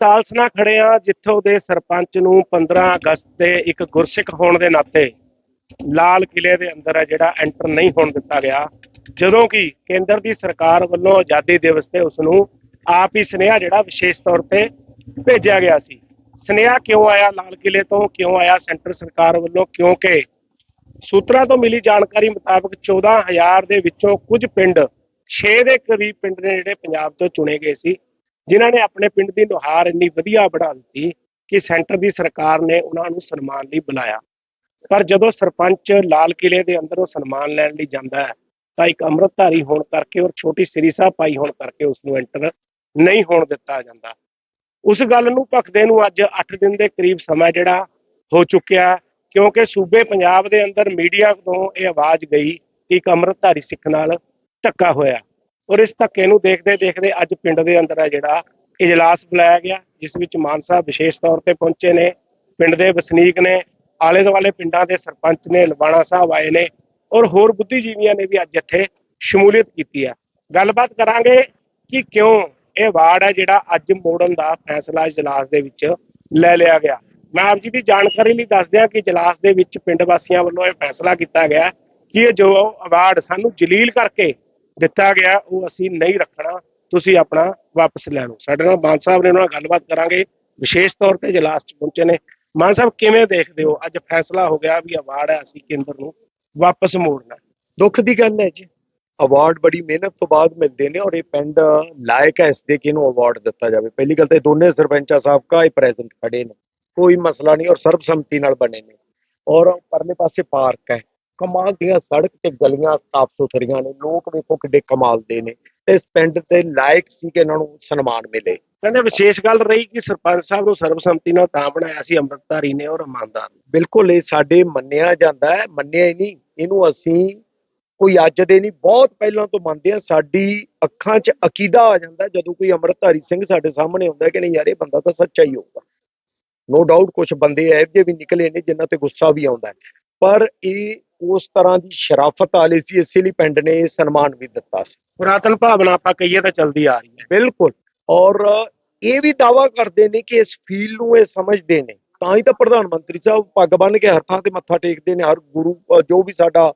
ਤਾਲਸਨਾ ਖੜੇ ਆ, ਜਿੱਥੋਂ ਦੇ ਸਰਪੰਚ ਨੂੰ 15 ਅਗਸਤ ਦੇ ਇੱਕ ਗੁਰਸਿੱਖ ਹੋਣ ਦੇ ਨਾਤੇ ਲਾਲ ਕਿਲੇ ਦੇ ਅੰਦਰ ਆ ਜਿਹੜਾ ਐਂਟਰ ਨਹੀਂ ਹੋਣ ਦਿੱਤਾ ਗਿਆ। ਜਦੋਂ ਕਿ ਕੇਂਦਰ ਦੀ ਸਰਕਾਰ ਵੱਲੋਂ ਆਜ਼ਾਦੀ ਦਿਵਸ ਤੇ ਉਸ ਨੂੰ ਆਪ ਹੀ ਸੁਨੇਹਾ ਜਿਹੜਾ ਵਿਸ਼ੇਸ਼ ਤੌਰ ਤੇ ਭੇਜਿਆ ਗਿਆ ਸੀ। ਸੁਨੇਹਾ ਕਿਉਂ ਆਇਆ ਲਾਲ ਕਿਲੇ ਤੋਂ? ਕਿਉਂ ਆਇਆ ਸੈਂਟਰ ਸਰਕਾਰ ਵੱਲੋਂ? ਕਿਉਂਕਿ ਸੂਤਰਾਂ ਤੋਂ ਮਿਲੀ ਜਾਣਕਾਰੀ ਮੁਤਾਬਕ 14000 ਦੇ ਵਿੱਚੋਂ ਕੁਝ ਪਿੰਡ 6 ਦੇ ਕਰੀਬ ਪਿੰਡ ਨੇ ਜਿਹੜੇ ਪੰਜਾਬ ਤੋਂ ਚੁਣੇ ਗਏ ਸੀ। ਜਿਨ੍ਹਾਂ ਨੇ ਆਪਣੇ ਪਿੰਡ ਦੀ ਨੁਹਾਰ ਇੰਨੀ ਵਧੀਆ ਬਣਾ ਦਿੱਤੀ ਕਿ ਸੈਂਟਰ ਦੀ ਸਰਕਾਰ ਨੇ ਉਹਨਾਂ ਨੂੰ ਸਨਮਾਨ ਲਈ ਬੁਲਾਇਆ। ਪਰ ਜਦੋਂ ਸਰਪੰਚ ਲਾਲ ਕਿਲੇ ਦੇ ਅੰਦਰ ਉਹ ਸਨਮਾਨ ਲੈਣ ਲਈ ਜਾਂਦਾ ਹੈ, ਤਾਂ ਇੱਕ ਅੰਮ੍ਰਿਤਧਾਰੀ ਹੋਣ ਕਰਕੇ ਔਰ ਛੋਟੀ ਸ੍ਰੀ ਸਾਹਿਬ ਪਾਈ ਹੋਣ ਕਰਕੇ ਉਸ ਨੂੰ ਐਂਟਰ ਨਹੀਂ ਹੋਣ ਦਿੱਤਾ ਜਾਂਦਾ। ਉਸ ਗੱਲ ਨੂੰ ਭਖਦੇ ਨੂੰ ਅੱਜ 8 ਦਿਨ ਦੇ ਕਰੀਬ ਸਮਾਂ ਜਿਹੜਾ ਹੋ ਚੁੱਕਿਆ ਕਿਉਂਕਿ ਸੂਬੇ ਪੰਜਾਬ ਦੇ ਅੰਦਰ ਮੀਡੀਆ ਤੋਂ ਇਹ ਆਵਾਜ਼ ਗਈ ਕਿ ਇੱਕ ਅੰਮ੍ਰਿਤਧਾਰੀ ਸਿੱਖ ਨਾਲ ਧੱਕਾ ਹੋਇਆ। ਔਰ ਇਸ ਧੱਕੇ ਨੂੰ ਦੇਖਦੇ ਦੇਖਦੇ ਅੱਜ ਪਿੰਡ ਦੇ ਅੰਦਰ ਹੈ ਜਿਹੜਾ ਇਜਲਾਸ ਬੁਲਾਇਆ ਗਿਆ, ਜਿਸ ਵਿੱਚ ਮਾਨ ਸਾਹਿਬ ਵਿਸ਼ੇਸ਼ ਤੌਰ ਤੇ ਪਹੁੰਚੇ ਨੇ। ਪਿੰਡ ਦੇ ਵਸਨੀਕ ਨੇ, ਆਲੇ ਦੁਆਲੇ ਪਿੰਡਾਂ ਦੇ ਸਰਪੰਚ ਨੇ, ਲਵਾਣਾ ਸਾਹਿਬ ਆਏ ਨੇ ਔਰ ਹੋਰ ਬੁੱਧੀਜੀਵੀਆਂ ਨੇ ਵੀ ਅੱਜ ਇੱਥੇ ਸ਼ਮੂਲੀਅਤ ਕੀਤੀ ਹੈ ਗੱਲਬਾਤ ਕਰਾਂਗੇ ਕਿ ਕਿਉਂ ਇਹ ਵਾਰਡ ਹੈ ਜਿਹੜਾ ਅੱਜ ਮੋੜਨ ਦਾ ਫੈਸਲਾ ਇਜਲਾਸ ਦੇ ਵਿੱਚ ਲੈ ਲਿਆ ਗਿਆ। ਮੈਂ ਆਪ ਜੀ ਦੀ ਜਾਣਕਾਰੀ ਲਈ ਦੱਸ ਦਿਆਂ ਕਿ ਇਜਲਾਸ ਦੇ ਵਿੱਚ ਪਿੰਡ ਵਾਸੀਆਂ ਵੱਲੋਂ ਇਹ ਫੈਸਲਾ ਕੀਤਾ ਗਿਆ ਕਿ ਇਹ ਜੋ ਅਵਾਰਡ ਸਾਨੂੰ ਜਲੀਲ ਕਰਕੇ ਦਿੱਤਾ ਗਿਆ, ਉਹ ਅਸੀਂ ਨਹੀਂ ਰੱਖਣਾ, ਤੁਸੀਂ ਆਪਣਾ ਵਾਪਸ ਲੈ ਲਓ। ਸਾਡੇ ਨਾਲ ਮਾਨ ਸਾਹਿਬ ਨੇ ਉਹਨਾਂ ਨਾਲ ਗੱਲਬਾਤ ਕਰਾਂਗੇ, ਵਿਸ਼ੇਸ਼ ਤੌਰ ਤੇ ਇਜਲਾਸ 'ਚ ਪਹੁੰਚੇ ਨੇ। ਮਾਨ ਸਾਹਿਬ, ਕਿਵੇਂ ਦੇਖਦੇ ਹੋ? ਅੱਜ ਫੈਸਲਾ ਹੋ ਗਿਆ ਵੀ ਅਵਾਰਡ ਹੈ ਅਸੀਂ ਕੇਂਦਰ ਨੂੰ ਵਾਪਸ ਮੋੜਨਾ ਦੁੱਖ ਦੀ ਗੱਲ ਹੈ ਜੀ। ਅਵਾਰਡ ਬੜੀ ਮਿਹਨਤ ਤੋਂ ਬਾਅਦ ਮਿਲਦੇ ਨੇ ਔਰ ਇਹ ਪਿੰਡ ਲਾਇਕ ਹੈ, ਇਸ ਦੇ ਕਿ ਇਹਨੂੰ ਅਵਾਰਡ ਦਿੱਤਾ ਜਾਵੇ। ਪਹਿਲੀ ਗੱਲ ਤਾਂ ਇਹ ਦੋਨੇ ਸਰਪੰਚਾ ਸਾਹਿਬ ਕਾ ਇਹ ਪ੍ਰੈਜ਼ੈਂਟ ਖੜੇ ਨੇ। ਕੋਈ ਮਸਲਾ ਨਹੀਂ ਔਰ ਸਰਬਸੰਮਤੀ ਨਾਲ ਬਣੇ ਨੇ। ਔਰ ਪਰਲੇ ਪਾਸੇ ਪਾਰਕ ਹੈ। ਕਮਾਲ ਦੀਆਂ ਸੜਕ ਤੇ ਗਲੀਆਂ ਸਾਫ਼ ਸੁਥਰੀਆਂ ਨੇ ਲੋਕ ਵੇਖੋ ਕਿੱਡੇ ਕਮਾਲ ਦੇ ਨੇ ਤੇ ਇਸ ਪਿੰਡ ਦੇ ਲਾਇਕ ਸੀ ਕਿ ਇਹਨਾਂ ਨੂੰ ਸਨਮਾਨ ਮਿਲੇ। ਕਹਿੰਦੇ ਵਿਸ਼ੇਸ਼ ਗੱਲ ਰਹੀ ਕਿ ਸਰਪੰਚ ਸਾਹਿਬ ਨੂੰ ਸਰਬਸੰਮਤੀ ਨਾਲ ਤਾਂ ਬਣਾਇਆ ਸੀ ਅੰਮ੍ਰਿਤਧਾਰੀ ਨੇ ਔਰ ਇਮਾਨਦਾਰ ਬਿਲਕੁਲ ਇਹ ਸਾਡੇ ਮੰਨਿਆ ਜਾਂਦਾ ਹੈ ਮੰਨਿਆ ਹੀ ਨਹੀਂ। ਇਹਨੂੰ ਅਸੀਂ ਕੋਈ ਅੱਜ ਦੇ ਨਹੀਂ ਬਹੁਤ ਪਹਿਲਾਂ ਤੋਂ ਮੰਨਦੇ ਆ ਸਾਡੀ ਅੱਖਾਂ 'ਚ ਅਕੀਦਾ ਆ ਜਾਂਦਾ ਜਦੋਂ ਕੋਈ ਅੰਮ੍ਰਿਤਧਾਰੀ ਸਿੰਘ ਸਾਡੇ ਸਾਹਮਣੇ ਆਉਂਦਾ ਕਿ ਨਹੀਂ ਯਾਰ ਇਹ ਬੰਦਾ ਤਾਂ ਸੱਚਾ ਹੀ ਹੋਊਗਾ। ਨੋ ਡਾਊਟ ਕੁਝ ਬੰਦੇ ਇਹੋ ਜਿਹੇ ਵੀ ਨਿਕਲੇ ਨੇ ਜਿਨ੍ਹਾਂ ਤੇ ਗੁੱਸਾ ਵੀ ਆਉਂਦਾ। ਪਰ ਇਹ ਉਸ ਤਰ੍ਹਾਂ ਦੀ ਸ਼ਰਾਫਤ ਵਾਲੇ ਸੀ ਇਸੇ ਲਈ ਪਿੰਡ ਨੇ ਇਹ ਸਨਮਾਨ ਵੀ ਦਿੱਤਾ ਸੀ। ਪੁਰਾਤਨ ਭਾਵਨਾ ਆਪਾਂ ਕਹੀਏ ਤਾਂ ਚਲਦੀ ਆ ਰਹੀ ਹੈ। ਬਿਲਕੁਲ। ਔਰ ਇਹ ਵੀ ਦਾਵਾ ਕਰਦੇ ਨੇ ਕਿ ਇਸ ਫੀਲ ਨੂੰ ਇਹ ਸਮਝਦੇ ਨੇ। ਤਾਂ ਹੀ ਤਾਂ ਪ੍ਰਧਾਨ ਮੰਤਰੀ ਸਾਹਿਬ ਪੱਗ ਬੰਨ੍ਹ ਕੇ ਹਰ ਥਾਂ ਤੇ ਮੱਥਾ ਟੇਕਦੇ ਨੇ। ਹਰ ਗੁਰੂ ਜੋ ਵੀ ਸਾਡਾ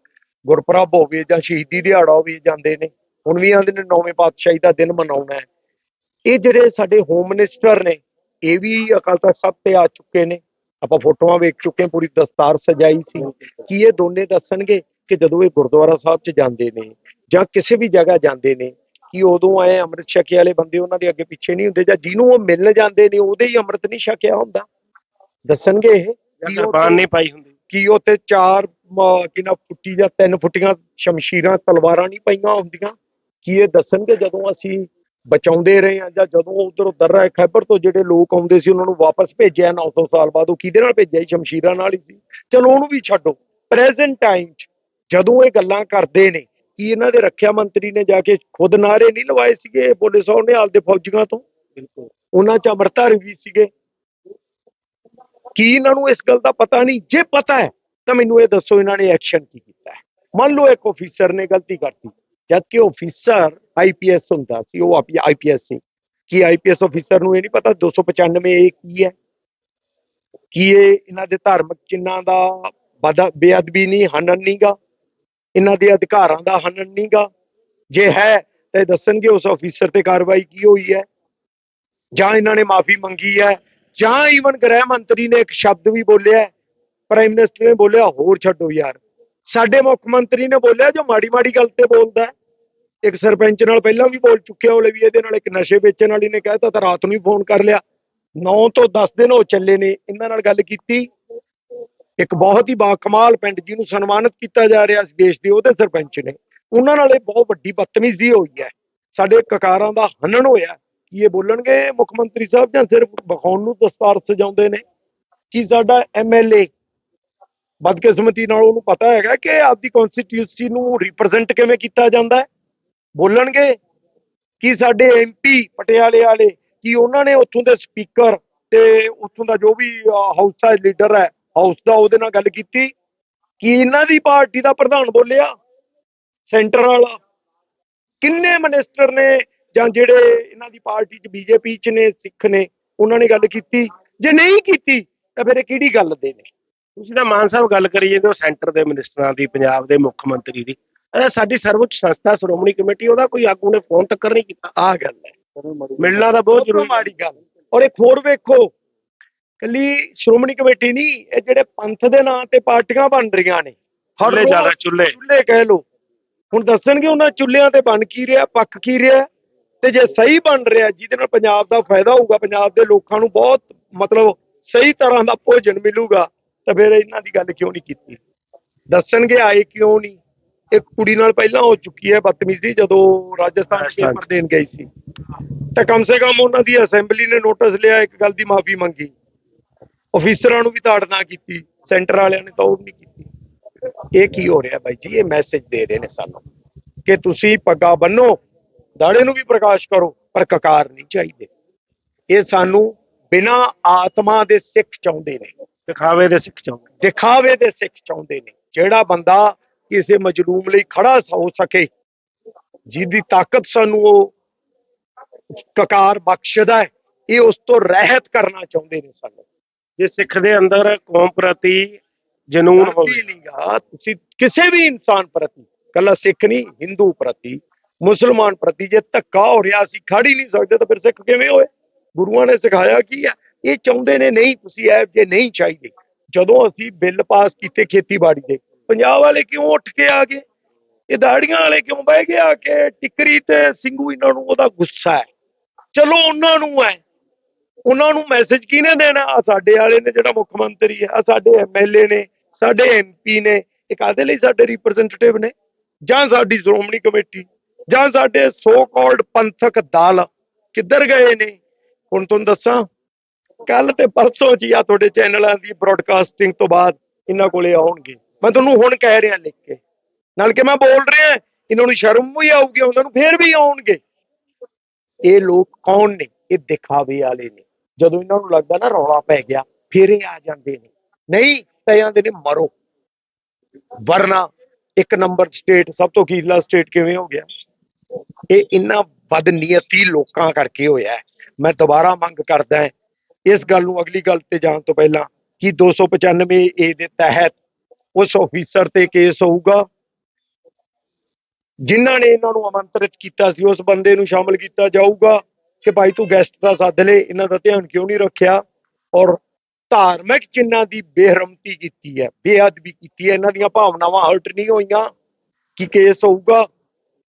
ਗੁਰਪੁਰਬ ਹੋਵੇ ਜਾਂ ਸ਼ਹੀਦੀ ਦਿਹਾੜਾ ਹੋਵੇ ਜਾਂਦੇ ਨੇ। ਹੁਣ ਵੀ ਆਂਦੇ ਨੇ ਨੌਵੇਂ ਪਾਤਸ਼ਾਹੀ ਦਾ ਦਿਨ ਮਨਾਉਣਾ ਹੈ। ਇਹ ਜਿਹੜੇ ਸਾਡੇ ਹੋਮ ਮਿਨਿਸਟਰ ਨੇ ਇਹ ਵੀ ਅਕਾਲ ਤਖਤ ਸਾਹਿਬ ਤੇ ਆ ਚੁੱਕੇ ਨੇ। ਆਪਾਂ ਫੋਟੋਆਂ ਵੇਖ ਚੁੱਕੇ ਪੂਰੀ ਦਸਤਾਰ ਸਜਾਈ ਸੀ। ਕਿ ਇਹ ਦੋਨੇ ਦੱਸਣਗੇ ਕਿ ਜਦੋਂ ਇਹ ਗੁਰਦੁਆਰਾ ਸਾਹਿਬ 'ਚ ਜਾਂਦੇ ਨੇ ਜਾਂ ਕਿਸੇ ਵੀ ਜਗ੍ਹਾ ਜਾਂਦੇ ਨੇ ਕਿ ਉਦੋਂ ਆਏ ਅੰਮ੍ਰਿਤ ਛਕੇ ਵਾਲੇ ਬੰਦੇ ਉਹਨਾਂ ਦੇ ਅੱਗੇ ਪਿੱਛੇ ਨਹੀਂ ਹੁੰਦੇ ਜਾਂ ਜਿਹਨੂੰ ਉਹ ਮਿਲਣ ਜਾਂਦੇ ਨੇ ਉਹਦੇ ਹੀ ਅੰਮ੍ਰਿਤ ਨਹੀਂ ਛਕਿਆ ਹੁੰਦਾ? ਦੱਸਣਗੇ ਇਹ? ਕੁਰਬਾਨ ਨਹੀਂ ਪਾਈ ਹੁੰਦੀ। ਕੀ ਉਹ ਤੇ ਚਾਰ ਕਿੰਨਾ ਫੁੱਟੀ ਜਾਂ ਤਿੰਨ ਫੁੱਟੀਆਂ ਸ਼ਮਸ਼ੀਰਾਂ ਤਲਵਾਰਾਂ ਨਹੀਂ ਪਈਆਂ ਹੁੰਦੀਆਂ? ਕੀ ਇਹ ਦੱਸਣਗੇ ਜਦੋਂ ਅਸੀਂ ਬਚਾਉਂਦੇ ਰਹੇ ਆ ਜਾਂ ਜਦੋਂ ਉਧਰ ਦਰਰਾ ਖੈਬਰ ਤੋਂ ਜਿਹੜੇ ਲੋਕ ਆਉਂਦੇ ਸੀ ਉਹਨਾਂ ਨੂੰ ਵਾਪਸ ਭੇਜਿਆ 900 ਸਾਲ ਬਾਅਦ ਉਹ ਕਿਹਦੇ ਨਾਲ ਭੇਜਿਆ ਸ਼ਮਸ਼ੀਰਾਂ ਨਾਲ ਹੀ ਸੀ। ਚਲੋ ਉਹਨੂੰ ਵੀ ਛੱਡੋ। ਪ੍ਰੈਜ਼ੈਂਟ ਟਾਈਮ 'ਚ ਜਦੋਂ ਇਹ ਗੱਲਾਂ ਕਰਦੇ ਨੇ ਕੀ ਇਹਨਾਂ ਦੇ ਰੱਖਿਆ ਮੰਤਰੀ ਨੇ ਜਾ ਕੇ ਖੁਦ ਨਾਰੇ ਨਹੀਂ ਲਵਾਏ ਸੀਗੇ ਬੋਲੇ ਸੋ ਨੇ ਦੇ ਫੌਜੀਆਂ ਤੋਂ? ਬਿਲਕੁਲ। ਉਹਨਾਂ 'ਚ ਅਮਰਤਾਰ ਵੀ ਸੀਗੇ। ਕੀ ਇਹਨਾਂ ਨੂੰ ਇਸ ਗੱਲ ਦਾ ਪਤਾ ਨਹੀਂ? ਜੇ ਪਤਾ ਹੈ ਤਾਂ ਮੈਨੂੰ ਇਹ ਦੱਸੋ ਇਹਨਾਂ ਨੇ ਐਕਸ਼ਨ ਕੀ ਕੀਤਾ ਮੰਨ ਲਓ ਇੱਕ ਅਫੀਸਰ ਨੇ ਗਲਤੀ ਕਰਤੀ। ਜਦ ਕਿ ਅਫੀਸਰ ਆਈਪੀਐਸ ਹੁੰਦਾ ਸੀ, ਉਹ ਆਈਪੀਐਸ ਸੀ। ਕੀ ਆਈਪੀਐਸ ਅਫੀਸਰ ਨੂੰ ਇਹ ਨਹੀਂ ਪਤਾ 295 ਇਹ ਕੀ ਹੈ? ਕੀ ਇਹ ਇਹਨਾਂ ਦੇ ਧਾਰਮਿਕ ਚਿੰਨਾਂ ਦਾ ਬਦ- ਬੇਅਦਬੀ ਨਹੀਂ, ਹਨਨ ਨਹੀਂਗਾ? ਇਹਨਾਂ ਦੇ ਅਧਿਕਾਰਾਂ ਦਾ ਹਨਨ ਨਹੀਂਗਾ? ਜੇ ਹੈ, ਤਾਂ ਇਹ ਦੱਸਣਗੇ ਉਸ ਅਫੀਸਰ ਤੇ ਕਾਰਵਾਈ ਕੀ ਹੋਈ ਹੈ। ਜਾਂ ਇਹਨਾਂ ਨੇ ਮਾਫੀ ਮੰਗੀ ਹੈ। ਜਾਂ ਈਵਨ ਗ੍ਰਹਿ ਮੰਤਰੀ ਨੇ ਇੱਕ ਸ਼ਬਦ ਵੀ ਬੋਲਿਆ ਪ੍ਰਾਈਮ ਮਿਨਿਸਟਰ ਨੇ ਬੋਲਿਆ, ਹੋਰ ਛੱਡੋ ਯਾਰ। ਸਾਡੇ ਮੁੱਖ ਮੰਤਰੀ ਨੇ ਬੋਲਿਆ, ਜੋ ਮਾੜੀ ਮਾੜੀ ਗੱਲ ਤੇ ਬੋਲਦਾ ਇੱਕ ਸਰਪੰਚ ਨਾਲ ਪਹਿਲਾਂ ਵੀ ਬੋਲ ਚੁੱਕਿਆ ਉਹਲੇ ਵੀ ਇਹਦੇ ਨਾਲ ਇੱਕ ਨਸ਼ੇ ਵੇਚਣ ਵਾਲੀ ਨੇ ਕਹਿਤਾ ਤਾਂ ਰਾਤ ਨੂੰ ਹੀ ਫੋਨ ਕਰ ਲਿਆ। 9 ਤੋਂ 10 ਦਿਨ ਉਹ ਚੱਲੇ ਨੇ, ਇਹਨਾਂ ਨਾਲ ਗੱਲ ਕੀਤੀ। ਇੱਕ ਬਹੁਤ ਹੀ ਬਾਕਮਾਲ ਪਿੰਡ ਜਿਹਨੂੰ ਸਨਮਾਨਿਤ ਕੀਤਾ ਜਾ ਰਿਹਾ ਸੀ ਦੇਸ਼ ਦੇ, ਉਹਦੇ ਸਰਪੰਚ ਨੇ। ਉਹਨਾਂ ਨਾਲ ਇਹ ਬਹੁਤ ਵੱਡੀ ਬਦਤਮੀਜ਼ੀ ਹੋਈ ਹੈ। ਸਾਡੇ ਕਕਾਰਾਂ ਦਾ ਹਨਨ ਹੋਇਆ। ਕੀ ਇਹ ਬੋਲਣਗੇ ਮੁੱਖ ਮੰਤਰੀ ਸਾਹਿਬ ਜਾਂ ਸਿਰਫ ਵਿਖਾਉਣ ਨੂੰ ਦਸਤਾਰ ਸਜਾਉਂਦੇ ਨੇ? ਕਿ ਸਾਡਾ ਐਮਐਲਏ ਬਦਕਿਸਮਤੀ ਨਾਲ ਉਹਨੂੰ ਪਤਾ ਹੈਗਾ ਕਿ ਆਪਦੀ ਕਨਸਟੀਟਿਊਂਸੀ ਨੂੰ ਰਿਪਰੈਜ਼ੈਂਟ ਕਿਵੇਂ ਕੀਤਾ ਜਾਂਦਾ ਹੈ। ਬੋਲਣਗੇ ਕੀ ਸਾਡੇ ਐਮਪੀ ਪਟਿਆਲੇ ਵਾਲੇ, ਕੀ ਉਹਨਾਂ ਨੇ ਉੱਥੋਂ ਦੇ ਸਪੀਕਰ ਤੇ ਉੱਥੋਂ ਦਾ ਜੋ ਵੀ ਹਾਊਸ ਦਾ ਲੀਡਰ ਹੈ ਹਾਊਸ ਦਾ ਉਹਦੇ ਨਾਲ ਗੱਲ ਕੀਤੀ, ਕੀ ਇਹਨਾਂ ਦੀ ਪਾਰਟੀ ਦਾ ਪ੍ਰਧਾਨ ਬੋਲਿਆ, ਸੈਂਟਰ ਵਾਲਾ। ਕਿੰਨੇ ਮਿਨਿਸਟਰ ਨੇ ਜਾਂ ਜਿਹੜੇ ਇਹਨਾਂ ਦੀ ਪਾਰਟੀ ਚ ਬੀਜੇਪੀ ਚ ਨੇ, ਸਿੱਖ ਨੇ, ਉਹਨਾਂ ਨੇ ਗੱਲ ਕੀਤੀ। ਜੇ ਨਹੀਂ ਕੀਤੀ, ਤਾਂ ਫਿਰ ਇਹ ਕਿਹੜੀ ਗੱਲ ਦੇ ਨੇ? ਤੁਸੀਂ ਤਾਂ ਮਾਨ ਸਾਹਿਬ ਗੱਲ ਕਰੀ ਜਾਂਦੇ ਹੋ ਸੈਂਟਰ ਦੇ ਮਿਨਿਸਟਰਾਂ ਦੀ ਪੰਜਾਬ ਦੇ ਮੁੱਖ ਮੰਤਰੀ ਦੀ ਅਰੇ ਸਾਡੀ ਸਰਵਉੱਚ ਸੰਸਥਾ ਸ਼੍ਰੋਮਣੀ ਕਮੇਟੀ ਉਹਦਾ ਕੋਈ ਆਗੂ ਨੇ ਫੋਨ ਤੱਕ ਨਹੀਂ ਕੀਤਾ ਆਹ ਗੱਲ ਹੈ। ਮਿਲਣਾ ਤਾਂ ਬਹੁਤ ਜ਼ਰੂਰੀ। ਮਾੜੀ ਗੱਲ। ਔਰ ਇੱਕ ਹੋਰ ਵੇਖੋ ਕੱਲੀ ਸ਼੍ਰੋਮਣੀ ਕਮੇਟੀ ਨਹੀਂ ਇਹ ਜਿਹੜੇ ਪੰਥ ਦੇ ਨਾਂ ਤੇ ਪਾਰਟੀਆਂ ਬਣ ਰਹੀਆਂ ਨੇ ਹਰ ਜ਼ਿਆਦਾ ਚੁੱਲ੍ਹੇ। ਚੁੱਲ੍ਹੇ ਕਹਿ ਲੋ ਹੁਣ ਦੱਸਣਗੇ ਉਹਨਾਂ ਚੁੱਲ੍ਹਿਆਂ ਤੇ ਬਣ ਕੀ ਰਿਹਾ ਪੱਕ ਕੀ ਰਿਹਾ ਤੇ ਜੇ ਸਹੀ ਬਣ ਰਿਹਾ ਜਿਹਦੇ ਨਾਲ ਪੰਜਾਬ ਦਾ ਫਾਇਦਾ ਹੋਊਗਾ ਪੰਜਾਬ ਦੇ ਲੋਕਾਂ ਨੂੰ ਬਹੁਤ ਮਤਲਬ ਸਹੀ ਤਰ੍ਹਾਂ ਦਾ ਭੋਜਨ ਮਿਲੂਗਾ ਤਾਂ ਫਿਰ ਇਹਨਾਂ ਦੀ ਗੱਲ ਕਿਉਂ ਨਹੀਂ ਕੀਤੀ? ਦੱਸਣਗੇ ਆਏ ਕਿਉਂ ਨਹੀਂ? ਇੱਕ ਕੁੜੀ ਨਾਲ ਪਹਿਲਾਂ ਹੋ ਚੁੱਕੀ ਹੈ ਬਦਤਮੀਜ਼ੀ ਜਦੋਂ ਰਾਜਸਥਾਨ। ਪੇਪਰ ਦੇਣ ਗਈ ਸੀ। ਤਾਂ ਕਮ ਸੇ ਕਮ ਉਹਨਾਂ ਦੀ ਅਸੈਂਬਲੀ ਨੇ ਨੋਟਿਸ ਲਿਆ ਇੱਕ ਗੱਲ ਦੀ ਮਾਫੀ ਮੰਗੀ। ਅਫੀਸਰਾਂ ਨੂੰ ਵੀ ਤਾੜਨਾ ਕੀਤੀ ਸੈਂਟਰ ਵਾਲਿਆਂ ਨੇ ਤਾਂ ਉਹ ਨਹੀਂ ਕੀਤੀ। ਇਹ ਕੀ ਹੋ ਰਿਹਾ ਬਾਈ ਜੀ? ਇਹ ਮੈਸੇਜ ਦੇ ਰਹੇ ਨੇ ਸਾਨੂੰ ਕਿ ਤੁਸੀਂ ਪੱਗਾਂ ਬੰਨੋ ਦਾੜੇ ਨੂੰ ਵੀ ਪ੍ਰਕਾਸ਼ ਕਰੋ ਪਰ ਕਕਾਰ ਨਹੀਂ ਚਾਹੀਦੇ। ਇਹ ਸਾਨੂੰ ਬਿਨਾਂ ਆਤਮਾ ਦੇ ਸਿੱਖ ਚਾਹੁੰਦੇ ਨੇ। ਦਿਖਾਵੇ ਦੇ ਸਿੱਖ ਚਾਹੁੰਦੇ ਦਿਖਾਵੇ ਦੇ ਸਿੱਖ ਚਾਹੁੰਦੇ ਨੇ। ਜਿਹੜਾ ਬੰਦਾ ਕਿਸੇ ਮਜਲੂਮ ਲਈ ਖੜਾ ਸ- ਹੋ ਸਕੇ ਜਿਹਦੀ ਤਾਕਤ ਸਾਨੂੰ ਉਹ ਕਕਾਰ ਬਖਸ਼ਦਾ ਹੈ ਇਹ ਉਸ ਤੋਂ ਰਹਿਤ ਕਰਨਾ ਚਾਹੁੰਦੇ ਨੇ ਸਾਨੂੰ। ਜੇ ਸਿੱਖ ਦੇ ਅੰਦਰ ਕੌਮ ਪ੍ਰਤੀ ਜਨੂਨ ਹੋਵੇ। ਨਹੀਂਗਾ ਤੁਸੀਂ ਕਿਸੇ ਵੀ ਇਨਸਾਨ ਪ੍ਰਤੀ ਕੱਲਾ ਸਿੱਖ ਨਹੀਂ ਹਿੰਦੂ ਪ੍ਰਤੀ ਮੁਸਲਮਾਨ ਪ੍ਰਤੀ ਜੇ ਧੱਕਾ ਹੋ ਰਿਹਾ ਅਸੀਂ ਖੜ ਹੀ ਨਹੀਂ ਸਕਦੇ ਤਾਂ ਫਿਰ ਸਿੱਖ ਕਿਵੇਂ ਹੋਏ? ਗੁਰੂਆਂ ਨੇ ਸਿਖਾਇਆ ਕੀ ਹੈ? ਇਹ ਚਾਹੁੰਦੇ ਨੇ, ਨਹੀਂ, ਤੁਸੀਂ ਇਹ ਜੇ ਨਹੀਂ ਚਾਹੀਦੇ, ਜਦੋਂ ਅਸੀਂ ਬਿੱਲ ਪਾਸ ਕੀਤੇ ਖੇਤੀਬਾੜੀ ਦੇ, ਪੰਜਾਬ ਵਾਲੇ ਕਿਉਂ ਉੱਠ ਕੇ ਆ ਗਏ? ਇਹ ਦਾੜੀਆਂ ਵਾਲੇ ਕਿਉਂ ਬਹਿ ਗਏ ਆ ਕੇ? ਟਿੱਕਰੀ ਤੇ ਸਿੰਘੂ ਇਹਨਾਂ ਨੂੰ ਉਹਦਾ ਗੁੱਸਾ ਹੈ। ਚਲੋ ਉਹਨਾਂ ਨੂੰ ਹੈ। ਉਹਨਾਂ ਨੂੰ ਮੈਸੇਜ ਕਿਹਨੇ ਦੇਣਾ? ਆ ਸਾਡੇ ਵਾਲੇ ਨੇ ਜਿਹੜਾ ਮੁੱਖ ਮੰਤਰੀ ਹੈ ਆ ਸਾਡੇ ਐਮਐਲਏ ਨੇ, ਸਾਡੇ ਐਮਪੀ ਨੇ, ਇਹ ਕਾਦੇ ਲਈ ਸਾਡੇ ਰਿਪਰੈਜ਼ੈਂਟੇਟਿਵ ਨੇ? ਜਾਂ ਸਾਡੀ ਸ਼੍ਰੋਮਣੀ ਕਮੇਟੀ, ਜਾਂ ਸਾਡੇ ਸੋ ਕਾਲਡ ਪੰਥਕ ਦਲ ਕਿੱਧਰ ਗਏ ਨੇ? ਹੁਣ ਤੁਹਾਨੂੰ ਦੱਸਾਂ ਕੱਲ ਤੇ ਪਰਸੋਂ ਜੀ ਆ ਤੁਹਾਡੇ ਚੈਨਲਾਂ ਦੀ ਬ੍ਰੌਡਕਾਸਟਿੰਗ ਤੋਂ ਬਾਅਦ ਇਹਨਾਂ ਕੋਲੇ ਆਉਣਗੇ। ਮੈਂ ਤੁਹਾਨੂੰ ਹੁਣ ਕਹਿ ਰਿਹਾ ਲਿਖ ਕੇ। ਨਾਲ ਕਿ ਮੈਂ ਬੋਲ ਰਿਹਾ, ਇਹਨਾਂ ਨੂੰ ਸ਼ਰਮ ਵੀ ਆਊਗੀ, ਉਹਨਾਂ ਨੂੰ ਫੇਰ ਵੀ ਆਉਣਗੇ। ਇਹ ਲੋਕ ਕੌਣ ਨੇ? ਇਹ ਦਿਖਾਵੇ ਵਾਲੇ ਨੇ। ਜਦੋਂ ਇਹਨਾਂ ਨੂੰ ਲੱਗਦਾ ਨਾ ਰੌਲਾ ਪੈ ਗਿਆ, ਫੇਰ ਇਹ ਆ ਜਾਂਦੇ ਨੇ। ਨਹੀਂ, ਤਾਂ ਇਹ ਆਂਦੇ ਨੇ, ਮਰੋ। ਵਰਨਾ ਇੱਕ ਨੰਬਰ ਸਟੇਟ ਸਭ ਤੋਂ ਅਖੀਰਲਾ ਸਟੇਟ ਕਿਵੇਂ ਹੋ ਗਿਆ? ਇਹ ਇੰਨਾ ਬਦਨੀਅਤੀ ਲੋਕਾਂ ਕਰਕੇ ਹੋਇਆ ਹੈ। ਮੈਂ ਦੁਬਾਰਾ ਮੰਗ ਕਰਦਾ ਇਸ ਗੱਲ ਨੂੰ ਅਗਲੀ ਗੱਲ ਤੇ ਜਾਣ ਤੋਂ ਪਹਿਲਾਂ ਕਿ 295 ਏ ਦੇ ਤਹਿਤ ਉਸ ਅਫੀਸਰ ਤੇ ਕੇਸ ਹੋਊਗਾ। ਜਿਨ੍ਹਾਂ ਨੇ ਇਹਨਾਂ ਨੂੰ ਆਮੰਤਰਿਤ ਕੀਤਾ ਸੀ, ਉਸ ਬੰਦੇ ਨੂੰ ਸ਼ਾਮਲ ਕੀਤਾ ਜਾਊਗਾ ਕਿ ਭਾਈ ਤੂੰ ਗੈਸਟ ਦਾ ਸੱਦ ਲੈ, ਇਹਨਾਂ ਦਾ ਧਿਆਨ ਕਿਉਂ ਨਹੀਂ ਰੱਖਿਆ? ਔਰ ਧਾਰਮਿਕ ਚਿੰਨਾਂ ਦੀ ਬੇਹਰਮਤੀ ਕੀਤੀ ਹੈ, ਬੇਅਦਬੀ ਕੀਤੀ ਹੈ, ਇਹਨਾਂ ਦੀਆਂ ਭਾਵਨਾਵਾਂ ਹਰਟ ਨਹੀਂ ਹੋਈਆਂ ਕਿ ਕੇਸ ਹੋਊਗਾ।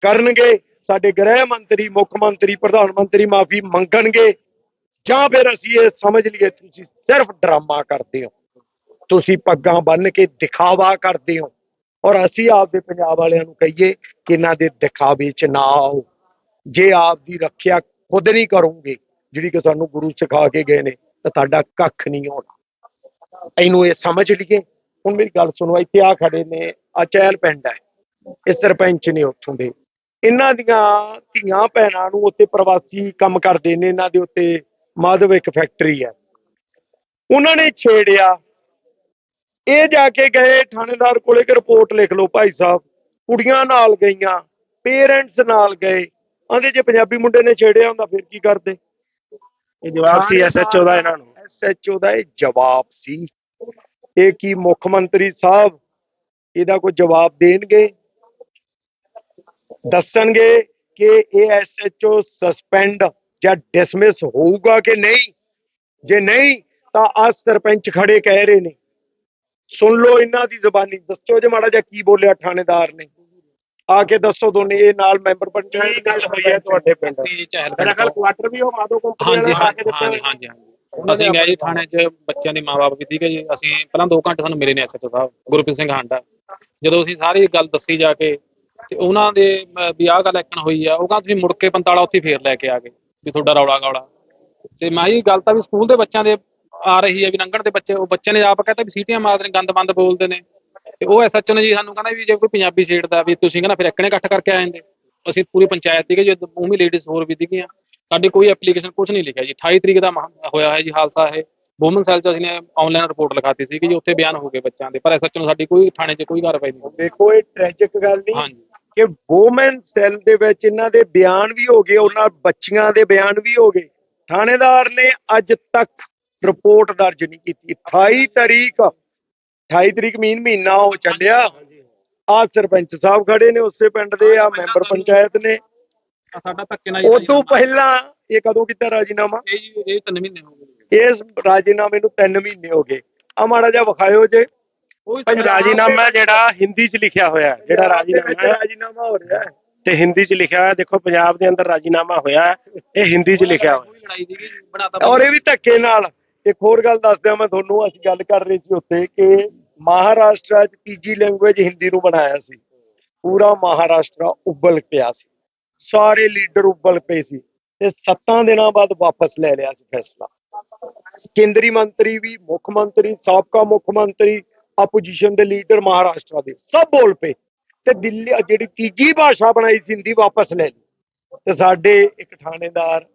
ਕਰਨਗੇ, ਸਾਡੇ ਗ੍ਰਹਿ ਮੰਤਰੀ, ਮੁੱਖ ਮੰਤਰੀ, ਪ੍ਰਧਾਨ ਮੰਤਰੀ ਮਾਫੀ ਮੰਗਣਗੇ ਜਾਂ ਫਿਰ ਅਸੀਂ ਇਹ ਸਮਝ ਲਈਏ, ਤੁਸੀਂ ਸਿਰਫ ਡਰਾਮਾ ਕਰਦੇ ਹੋ। ਤੁਸੀਂ ਪੱਗਾਂ ਬੰਨ੍ਹ ਕੇ ਦਿਖਾਵਾ ਕਰਦੇ ਹੋ। ਔਰ ਅਸੀਂ ਆਪਦੇ ਪੰਜਾਬ ਵਾਲਿਆਂ ਨੂੰ ਕਹੀਏ ਕਿ ਇਹਨਾਂ ਦੇ ਦਿਖਾਵੇ 'ਚ ਨਾ ਆਓ। ਜੇ ਆਪ ਦੀ ਰੱਖਿਆ ਖੁਦ ਨਹੀਂ ਕਰੋਗੇ, ਜਿਹੜੀ ਕਿ ਸਾਨੂੰ ਗੁਰੂ ਸਿਖਾ ਕੇ ਗਏ ਨੇ, ਤਾਂ ਤੁਹਾਡਾ ਕੱਖ ਨਹੀਂ ਹੋਣਾ। ਇਹਨੂੰ ਇਹ ਸਮਝ ਲਈਏ। ਹੁਣ ਮੇਰੀ ਗੱਲ ਸੁਣੋ, ਇੱਥੇ ਆ ਖੜੇ ਨੇ, ਆ ਚਹਿਲ ਪਿੰਡ ਹੈ। ਇਹ ਸਰਪੰਚ ਨੇ ਉੱਥੋਂ ਦੇ। ਇਹਨਾਂ ਦੀਆਂ ਧੀਆਂ ਭੈਣਾਂ ਨੂੰ ਉੱਥੇ ਪ੍ਰਵਾਸੀ ਕੰਮ ਕਰਦੇ ਨੇ, ਇਹਨਾਂ ਦੇ ਉੱਤੇ ਮਾਧਵ ਇੱਕ ਫੈਕਟਰੀ ਹੈ। ਉਹਨਾਂ ਨੇ ਛੇੜਿਆ। ਇਹ ਜਾ ਕੇ ਗਏ ਥਾਣੇਦਾਰ ਕੋਲੇ ਕਿ ਰਿਪੋਰਟ ਲਿਖ ਲਓ ਭਾਈ ਸਾਹਿਬ। ਕੁੜੀਆਂ ਨਾਲ ਗਈਆਂ ਪੇਰੈਂਟਸ ਨਾਲ ਗਏ। ਆਂਦੇ ਜੇ ਪੰਜਾਬੀ ਮੁੰਡੇ ਨੇ ਛੇੜਿਆ ਹੁੰਦਾ ਫਿਰ ਕੀ ਕਰਦੇ? ਇਹ ਜਵਾਬ ਸੀ ਐਸਐਚਓ ਦਾ ਇਹਨਾਂ ਨੂੰ। ਐਸਐਚਓ ਦਾ ਇਹ ਜਵਾਬ ਸੀ। ਇਹ ਕੀ ਮੁੱਖ ਮੰਤਰੀ ਸਾਹਿਬ? ਇਹਦਾ ਕੋਈ ਜਵਾਬ ਦੇਣਗੇ? ਦੱਸਣਗੇ ਕਿ ਇਹ ਐਸਐਚਓ ਸਸਪੈਂਡ ਜਾਂ ਡਿਸਮਿਸ ਹੋਊਗਾ ਕਿ ਨਹੀਂ? ਜੇ ਨਹੀਂ ਤਾਂ ਆ ਸਰਪੰਚ ਖੜੇ ਕਹਿ ਰਹੇ ਨੇ। ਸੁਣ ਲਓ ਇਹਨਾਂ ਦੀ ਜ਼ਬਾਨੀ ਦੱਸੋ ਜੇ ਮਾੜਾ ਜਿਹਾ ਕੀ ਬੋਲਿਆ ਥਾਣੇਦਾਰ ਨੇ। ਆ ਕੇ ਦੱਸੋ ਦੋਨੇ ਇਹ ਨਾਲ ਮੈਂਬਰ ਕੀ ਪੰਚਾਇਤ ਗੱਲ ਹੋਈ ਹੈ ਤੁਹਾਡੇ ਪਿੰਡ। ਅਸੀਂ ਚਹਿਲ ਮੇਰਾ ਖਿਆਲ ਕੁਆਟਰ ਵੀ ਉਹ ਮਾਦੋ ਕੰਪਨੀ ਵਾਲਾ ਹਾਂਜੀ ਹਾਂਜੀ ਹਾਂਜੀ ਹਾਂਜੀ। ਅਸੀਂ ਗਏ ਜੀ ਥਾਣੇ 'ਚ ਬੱਚਿਆਂ ਦੇ ਮਾਪੇ ਵੀ ਸੀਗੇ ਜੀ। ਅਸੀਂ ਪਹਿਲਾਂ 2 ਘੰਟੇ ਸਾਨੂੰ ਮਿਲੇ ਨੇ ਐਸਐਚਓ ਸਾਹਿਬ ਗੁਰਪ੍ਰੀਤ ਸਿੰਘ ਹਾਂਡਾ। ਜਦੋਂ ਅਸੀਂ ਸਾਰੀ ਗੱਲ ਦੱਸੀ ਜਾ ਕੇ ਤੇ ਉਹਨਾਂ ਦੇ ਵੀ ਆਹ ਗੱਲ ਐਕਣ ਹੋਈ ਆ ਉਹ ਕਹਿੰਦਾ ਤੁਸੀਂ ਮੁੜ ਕੇ ਪੰਤਾਲਾ ਉੱਥੇ ਫੇਰ ਲੈ ਕੇ ਆ ਗਏ। ਵੀ ਤੁਹਾਡਾ ਰੌਲਾ ਗੌਲਾ ਤੇ ਮੈਂ ਇਹ ਗੱਲ ਤਾਂ ਵੀ ਸਕੂਲ ਦੇ ਬੱਚਿਆਂ ਦੇ ਆ ਰਹੀ ਹੈ ਵੀ ਲੰਘਣ ਦੇ ਬੱਚੇ ਉਹ ਬੱਚੇ ਨੇ ਆਪ ਕਹਿੰਦਾ ਵੀ ਸੀਟੀਆਂ ਮਾਰਦੇ ਨੇ ਗੰਦ ਬੰਦ ਬੋਲਦੇ ਨੇ। ਤੇ ਉਹ ਐਸਐਚਓ ਨੇ ਜੀ ਸਾਨੂੰ ਕਹਿੰਦਾ ਵੀ ਜੇ ਕੋਈ ਪੰਜਾਬੀ ਛੇੜਦਾ ਵੀ ਤੁਸੀਂ ਕਹਿੰਦਾ ਫਿਰ ਇੱਕਣੇ ਇਕੱਠ ਕਰਕੇ ਆ ਜਾਂਦੇ। ਅਸੀਂ ਪੂਰੀ ਪੰਚਾਇਤ ਸੀਗੇ ਜੀ ਉਹ ਵੀ ਲੇਡੀਜ਼ ਹੋਰ ਵੀ ਸੀਗੀਆਂ। ਸਾਡੀ ਕੋਈ ਐਪਲੀਕੇਸ਼ਨ ਕੁਝ ਨਹੀਂ ਲਿਖਿਆ ਜੀ। 28 ਤਰੀਕ ਦਾ ਹੋਇਆ ਹੈ ਜੀ ਹਾਦਸਾ ਇਹ। ਵੂਮਨ ਸੈਲ ਚ ਅਸੀਂ ਨੇ ਆਨਲਾਈਨ ਰਿਪੋਰਟ ਲਿਖਾਤੀ ਸੀ ਕਿ ਜੀ। ਉੱਥੇ ਬਿਆਨ ਹੋ ਗਏ ਬੱਚਿਆਂ ਦੇ। ਪਰ ਐਸਐਚਓ ਨੂੰ ਸਾਡੀ ਕੋਈ ਥਾਣੇ 'ਚ ਕੋਈ ਕਾਰਵਾਈ ਨਹੀਂ। ਦੇਖੋ ਇਹ ਟ੍ਰੈਜਿਕ ਗੱਲ ਨਹੀਂ। ਹਾਂਜੀ। ਕਿ ਵੂਮਨ ਸੈੱਲ ਦੇ ਵਿੱਚ ਇਹਨਾਂ ਦੇ ਬਿਆਨ ਵੀ ਹੋ ਗਏ ਉਹਨਾਂ ਬੱਚੀਆਂ ਦੇ ਬਿਆਨ ਵੀ ਹੋ ਗਏ। ਥਾਣੇਦਾਰ ਨੇ ਅੱਜ ਤੱਕ ਰਿਪੋਰਟ ਦਰਜ ਨਹੀਂ ਕੀਤੀ। 28 ਤਰੀਕ 28 ਤਰੀਕ ਮਹੀਨ ਮਹੀਨਾ ਉਹ ਚੱਲਿਆ। ਆ ਸਰਪੰਚ ਸਾਹਿਬ ਖੜੇ ਨੇ ਉਸੇ ਪਿੰਡ ਦੇ ਆ ਮੈਂਬਰ ਪੰਚਾਇਤ ਨੇ। ਸਾਡਾ ਧੱਕੇ ਨਾਲ ਉਹ ਤੋਂ ਪਹਿਲਾਂ ਇਹ ਕਦੋਂ ਕੀਤਾ ਰਾਜੀਨਾਮਾ? ਇਹ ਜੀ ਇਹ ਤਿੰਨ ਮਹੀਨੇ ਹੋ ਗਏ। ਇਸ ਰਾਜੀਨਾਮੇ ਨੂੰ 3 ਮਹੀਨੇ ਹੋ ਗਏ। ਆ ਮਾੜਾ ਜਿਹਾ ਵਿਖਾਇਓ ਜੇ। ਭਾਈ ਰਾਜੀਨਾਮਾ ਜਿਹੜਾ ਹਿੰਦੀ 'ਚ ਲਿਖਿਆ ਹੋਇਆ ਹੈ, ਜਿਹੜਾ ਰਾਜੀਨਾਮਾ ਹੈ। ਰਾਜੀਨਾਮਾ ਹੋ ਰਿਹਾ ਹੈ। ਤੇ ਹਿੰਦੀ 'ਚ ਲਿਖਿਆ ਹੋਇਆ ਦੇਖੋ ਪੰਜਾਬ ਦੇ ਅੰਦਰ ਰਾਜੀਨਾਮਾ ਹੋਇਆ ਹੈ, ਇਹ ਹਿੰਦੀ 'ਚ ਲਿਖਿਆ ਹੋਇਆ। ਔਰ ਇਹ ਵੀ ਧੱਕੇ ਨਾਲ ਇੱਕ ਹੋਰ ਗੱਲ ਦੱਸ ਦਿਆਂ ਮੈਂ ਤੁਹਾਨੂੰ ਅਸੀਂ ਗੱਲ ਕਰ ਰਹੇ ਸੀ ਉੱਥੇ ਕਿ ਮਹਾਰਾਸ਼ਟਰ 'ਚ ਤੀਜੀ ਲੈਂਗੁਏਜ ਹਿੰਦੀ ਨੂੰ ਬਣਾਇਆ ਸੀ। ਪੂਰਾ ਮਹਾਰਾਸ਼ਟਰ ਉੱਬਲ ਪਿਆ ਸੀ। ਸਾਰੇ ਲੀਡਰ ਉੱਬਲ ਪਏ ਸੀ ਤੇ 7 ਦਿਨਾਂ ਬਾਅਦ ਵਾਪਸ ਲੈ ਲਿਆ ਸੀ ਫੈਸਲਾ। ਕੇਂਦਰੀ ਮੰਤਰੀ ਵੀ ਮੁੱਖ ਮੰਤਰੀ ਸਾਬਕਾ ਮੁੱਖ ਮੰਤਰੀ ਆਪੋਜੀਸ਼ਨ ਦੇ ਲੀਡਰ ਮਹਾਰਾਸ਼ਟਰ ਦੇ, ਸਭ ਬੋਲ ਪਏ। ਤੇ ਦਿੱਲੀ ਜਿਹੜੀ ਤੀਜੀ ਭਾਸ਼ਾ ਬਣਾਈ ਸੀ, ਹਿੰਦੀ ਵਾਪਸ ਲੈ ਲਈ। ਤੇ ਸਾਡੇ ਇੱਕ ਥਾਣੇਦਾਰ